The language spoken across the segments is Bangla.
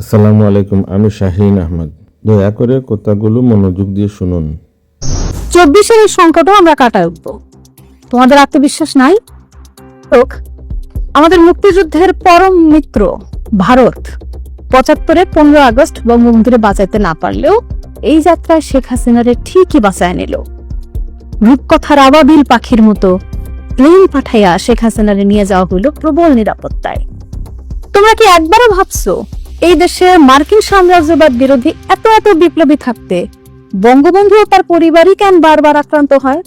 আসসালামু আলাইকুম, আমি শাহিন আহমদ। দয়া করে কথাগুলো মনোযোগ দিয়ে শুনুন। চব্বিশের এই সংকটও আমরা কাটায় উঠবো। তোমাদের আত্মবিশ্বাস নাই? হোক, আমাদের মুক্তিযুদ্ধের পরম মিত্র ভারত পঁচাত্তরে পনেরো আগস্ট বঙ্গবন্ধুরে বাঁচাইতে না পারলেও এই যাত্রায় শেখ হাসিনারে ঠিকই বাঁচায় নিল। রূপকথার আবাবিল পাখির মতো প্লেন পাঠাইয়া শেখ হাসিনারে নিয়ে যাওয়া হইল প্রবল নিরাপত্তায়। তোমরা কি একবারও ভাবছ এই দেশে মার্কিন সাম্রাজ্যবাদ বিরোধী এত এত বিপ্লবী থাকতে বঙ্গবন্ধু ও তার পরিবারই কেন বারবার আক্রান্ত হয়?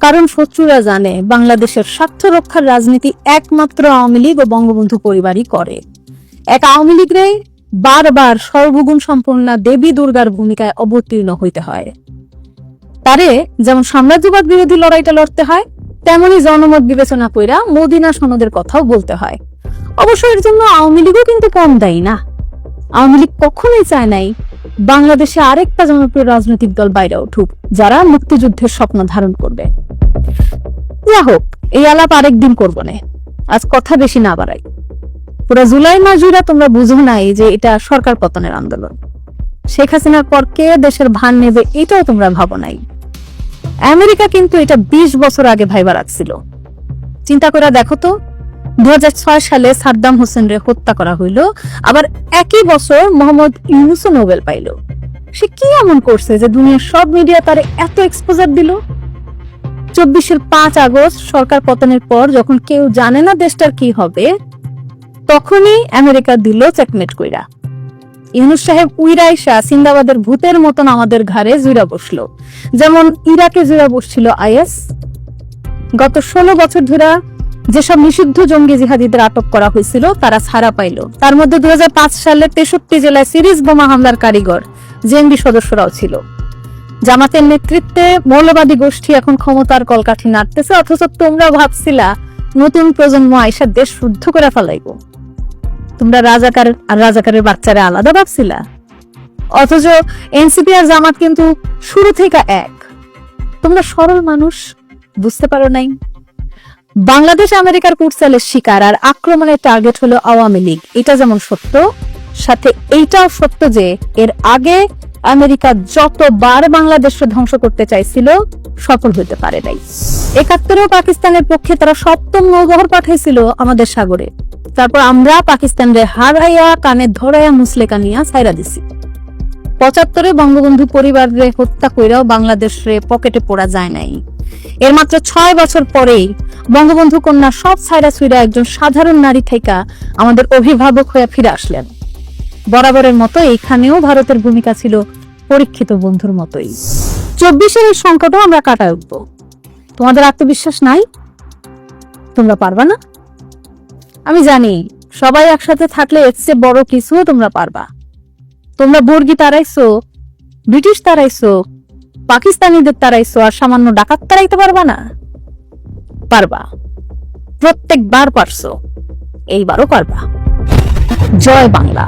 কারণ শত্রুরা জানে বাংলাদেশের স্বার্থ রক্ষার রাজনীতি একমাত্র আওয়ামী লীগ ও বঙ্গবন্ধু পরিবারই করে। এক আওয়ামী লীগরে বারবার সর্বগুণ সম্পন্ন দেবী দুর্গার ভূমিকায় অবতীর্ণ হইতে হয়। তারে যেমন সাম্রাজ্যবাদ বিরোধী লড়াইটা লড়তে হয়, তেমনি জনমত বিবেচনা কইরা মদিনা সনদের কথাও বলতে হয়। অবশ্য এর জন্য আওয়ামী লীগও কিন্তু কম দায়ী না। আওয়ামী লীগ কখনোই চায় নাই বাংলাদেশে আরেকটা জনপ্রিয় রাজনৈতিক দল বাইরে উঠুক, যারা মুক্তিযুদ্ধের স্বপ্ন ধারণ করবে। যা হোক, এই আলাপ আরেকদিন করব না। আজ কথা বেশি না বাড়াই। পুরো জুলাই মাস জুড়ে তোমরা বুঝো নাই যে এটা সরকার পতনের আন্দোলন। শেখ হাসিনার পর কে দেশের ভান নেবে এটাও তোমরা ভাবো নাই। আমেরিকা কিন্তু এটা বিশ বছর আগে ভাইবা রাখছিল। চিন্তা করে দেখো তো সালে সাদ্দাম হোসেনরে হত্যা করা হইল। আবার একই বছর মোহাম্মদ ইউনুসও নোবেল পাইল। সে কি এমন করছে যে দুনিয়ার সব মিডিয়া এত এক্সপোজার দিল? চব্বিশের পাঁচ আগস্ট সরকার পতনের পর যখন কেউ জানে না দেশটার কি হবে, তখনই আমেরিকা দিল চেকমেট কইরা। ইউনুস সাহেব উইরাইশা সিন্দাবাদের ভূতের মতন আমাদের ঘাড়ে জুড়া বসল। যেমন ইরাকে জুড়া বসছিল আইএস। গত ষোলো বছর ধরে যেসব নিষিদ্ধ জঙ্গি জিহাদিদের আটক করা হয়েছিল, তারা ছাড়া পাইল। তার মধ্যে দুই সালে তেষট্টি জেলায় সিরিজ বোমা হামলার কারিগর জেএমবি সদস্যরাও ছিল। জামাতের নেতৃত্বে মৌলবাদী গোষ্ঠী এখন ক্ষমতার কলকাঠি নাড়তেছে, অথচ তোমরা ভাবছিলা নতুন প্রজন্ম আইসা দেশ শুদ্ধ করে ফেলাইব। তোমরা রাজাকার আর রাজাকারের বাচ্চারা আলাদা ভাবছিলা। অথচ এনসিপি আর জামাত কিন্তু শুরু থেকে এক। তোমরা সরল মানুষ, বুঝতে পারো নাই? বাংলাদেশ আমেরিকার কুটসালের শিকার আর আক্রমণের টার্গেট হলো আওয়ামী লীগ। এটা যেমন সত্য, সাথে এইটাও সত্য যে এর আগে আমেরিকা যতবার বাংলাদেশকে ধ্বংস করতে চাইছিল, সফল হতে পারে নাই। একাত্তরেও পাকিস্তানের পক্ষে তারা সপ্তম নৌবহর পাঠাইছিল আমাদের সাগরে। তারপর আমরা পাকিস্তানরে হারাইয়া, কানে ধরাইয়া, মুসলেকা নিয়া সাইরা দিছি। পঁচাত্তরে বঙ্গবন্ধু পরিবারে হত্যা কইরাও বাংলাদেশে পকেটে পড়া যায় নাই। এর মাত্র ছয় বছর পরেই বঙ্গবন্ধু কন্যা সব ছাইরা ছুইরা একজন সাধারণ নারী থেকে আমাদের অভিভাবক হয়ে ফিরে আসলেন। বরাবরের মতো এইখানেও ভারতের ভূমিকা ছিল পরীক্ষিত বন্ধুর মতোই। চব্বিশের এই সংকটও আমরা কাটায় উঠবো। তোমাদের আত্মবিশ্বাস নাই? তোমরা পারবা না? আমি জানি, সবাই একসাথে থাকলে এর চেয়ে বড় কিছুও তোমরা পারবা। তোমরা বর্গি তারাইছো, ব্রিটিশ তারাইছো পাকিস্তানিদের তারাইছো আর সামান্য ডাকাত তারাইতে পারবা না? পারবা। প্রত্যেকবার পারছ। এইবারও পারবা। জয় বাংলা।